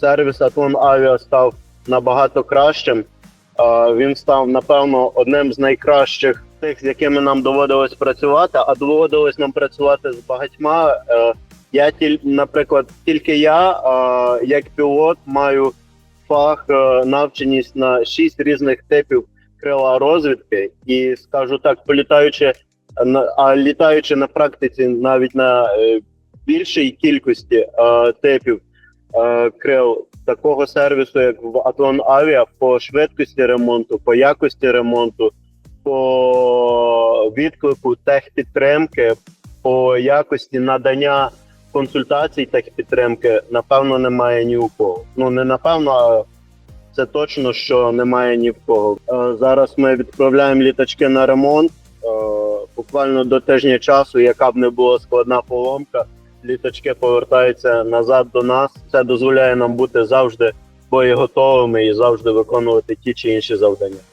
сервіс Атлон Авіа став набагато кращим. Він став, напевно, одним з найкращих тих, з якими нам доводилось працювати, а доводилось нам працювати з багатьма. Е, Я тіль, наприклад, тільки я, е, як пілот, маю фах е, навченість на шість різних типів крила розвідки, і скажу так, політаючи а літаючи на практиці навіть на більшій кількості типів крил такого сервісу, як в Атлон Авіа, по швидкості ремонту, по якості ремонту, по відклику техпідтримки, по якості надання консультацій техпідтримки, напевно, немає ні у кого. Ну не напевно, а це точно, що немає ні в кого. Е, Зараз ми відправляємо літачки на ремонт. Е, Буквально до тижня часу, яка б не була складна поломка, літачки повертаються назад до нас. Це дозволяє нам бути завжди боєготовими і завжди виконувати ті чи інші завдання.